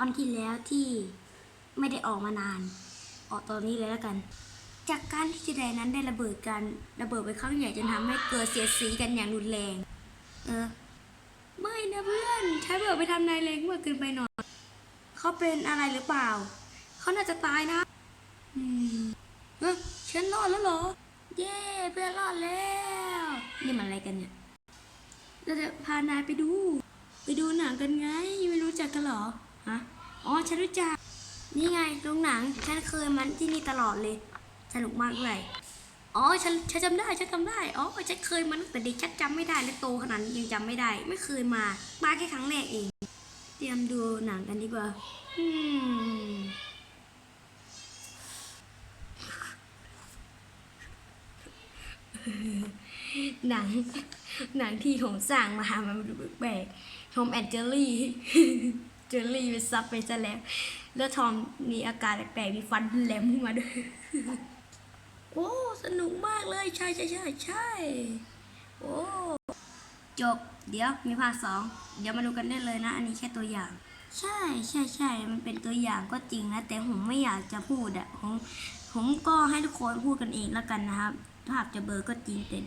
อนที่แล้วที่ไม่ได้ออกมานาน ออกตอนนี้เลยแล้วกัน จากการที่เจไดนั้นได้ระเบิดกันระเบิดไปครั้งใหญ่จนทำให้เกิดเสียสีกันอย่างรุนแรง เออ ไม่นะเพื่อนใช้ระเบิดไปทำนายเลงมากเกินไปหน่อยเขาเป็นอะไรหรือเปล่า เขาน่าจะตายนะอืมเฮ้ยฉันรอดแล้วเหรอ เย้เพื่อนรอดแล้ว นี่มันอะไรกันเนี่ยเราจะพานายไปดู ไปดูหนังกันไง ไม่รู้จักกันหรอ ฮะ อ๋อ ฉันรู้จัก นี่ไงโรงหนัง ฉันเคยมันที่นี่ตลอดเลย สนุกมากเลย อ๋อ ฉัน ฉันจำได้ ฉันจำได้ อ๋อ ฉันเคยมาตั้งแต่เด็ก ฉันจำไม่ได้เลยโตขนาดนี้ยังจำไม่ได้ ไม่เคยมา มาแค่ครั้งแรกเอง เตรียมดูหนังกันดีกว่า อืมหนังหนังที่ผมสั่งมาหามันแปลกทอมแอนเจอรี่ เจอรี่เป็นซับไปซะแล้ว แล้วทอมมีอาการแปลกๆมีฟันแหลมขึ้นมาด้วย โอ้ สนุกมากเลย ใช่ใช่ใช่ใช่โอ้จบ เดี๋ยวมีภาคสองเดี๋ยวมาดูกันได้เลยนะ อันนี้แค่ตัวอย่าง ใช่ใช่ใช่มันเป็นตัวอย่างก็จริงนะ แต่ผมไม่อยากจะพูดอะผมผมก็ให้ทุกคนพูดกันเองแล้วกันนะครับ ภาพจะเบอร์ก็จริงแต่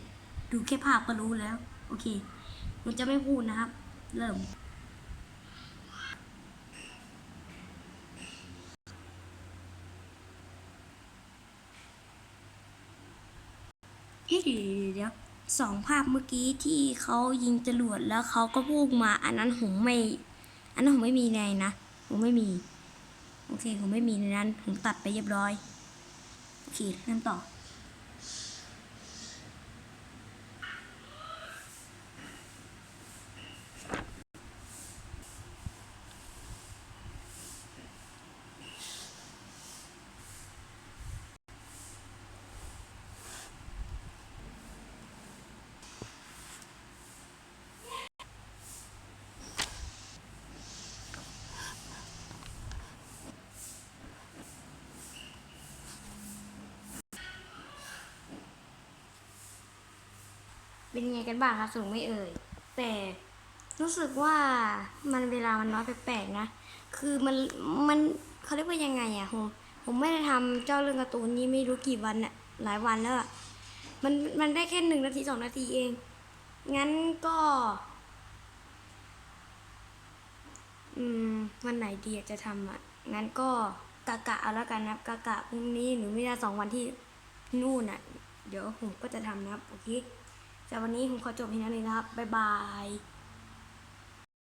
ดูแค่ภาพก็รู้แล้ว โอเคผมจะไม่พูดนะครับ เริ่ม ฮ้ยเดี๋ยวสองภาพเมื่อกี้ที่เขายิงจรวดแล้วเขาก็พุ่งมา อันนั้นผมไม่ อันนั้นผมไม่มีในนะ ผมไม่มี โอเค ผมไม่มีในนั้น ผมตัดไปเรียบร้อย โอเคเริ่มต่อ เป็นยังไงกันบ้างครับสนุกไม่เอ่ย แต่รู้สึกว่ามันเวลามันน้อยแปลกๆนะ คือมันมันเขาเรียกว่ายังไงอะผมผมไม่ได้ทำเจ้าเรื่องการ์ตูนนี้ไม่รู้กี่วันอะหลายวันแล้วอะมันมันได้แค่หนึ่งนาทีสองนาทีเอง งั้นก็ อืมวันไหนดีจะทำอะงั้นก็กะกะเอาแล้วกันนะกะกะพรุ่งนี้หรือไม่ได้สองวันที่นู่นอะเดี๋ยวผมก็จะทำนะครับโอเค แต่วันนี้ผมขอจบเพียงเท่านี้นะครับ บ๊ายบาย